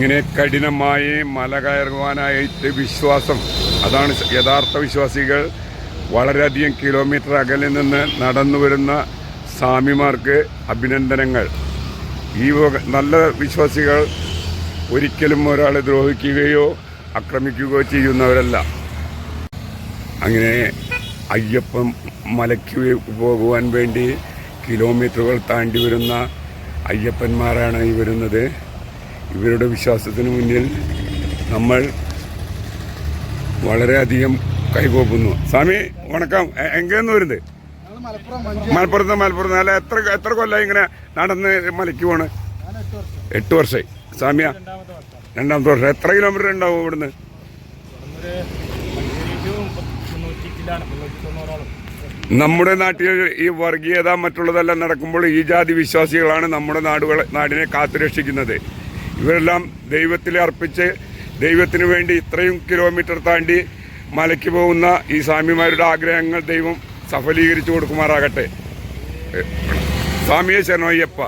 ഇങ്ങനെ കഠിനമായി മല കയറുവാനായിട്ട് വിശ്വാസം. അതാണ് യഥാർത്ഥ വിശ്വാസികൾ വളരെയധികം കിലോമീറ്റർ അകലിൽ നിന്ന് നടന്നു വരുന്ന സ്വാമിമാർക്ക് അഭിനന്ദനങ്ങൾ. ഈ നല്ല വിശ്വാസികൾ ഒരിക്കലും ഒരാളെ ദ്രോഹിക്കുകയോ ആക്രമിക്കുകയോ ചെയ്യുന്നവരല്ല. അങ്ങനെ അയ്യപ്പം മലയ്ക്ക് പോകുവാൻ വേണ്ടി കിലോമീറ്ററുകൾ താണ്ടി വരുന്ന അയ്യപ്പന്മാരാണ് ഈ വരുന്നത്. ഇവരുടെ വിശ്വാസത്തിന് മുന്നിൽ നമ്മൾ വളരെയധികം കൈകോപ്പുന്നു സ്വാമി വണക്കം. എങ്കെന്ന് വരുന്നത്? മലപ്പുറത്ത് മലപ്പുറത്ത്. അല്ല എത്ര എത്ര കൊല്ലം ഇങ്ങനെ നടന്ന് മലയ്ക്ക് പോണ്? എട്ട് വർഷം എട്ട് വർഷമായി സ്വാമിയ രണ്ടാമത്തെ വർഷം. എത്ര കിലോമീറ്റർ ഉണ്ടാവും ഇവിടുന്ന്? നമ്മുടെ നാട്ടിൽ ഈ വർഗീയത മറ്റുള്ളതെല്ലാം നടക്കുമ്പോൾ ഈ ജാതി വിശ്വാസികളാണ് നമ്മുടെ നാടുകളെ നാടിനെ കാത്തുരക്ഷിക്കുന്നത്. ഇവരെല്ലാം ദൈവത്തിൽ അർപ്പിച്ച് ദൈവത്തിന് വേണ്ടി ഇത്രയും കിലോമീറ്റർ താണ്ടി മലയ്ക്ക് പോകുന്ന ഈ സ്വാമിമാരുടെ ആഗ്രഹങ്ങൾ ദൈവം സഫലീകരിച്ചു കൊടുക്കുമാറാകട്ടെ. സ്വാമിയെ ശരണയ്യപ്പ.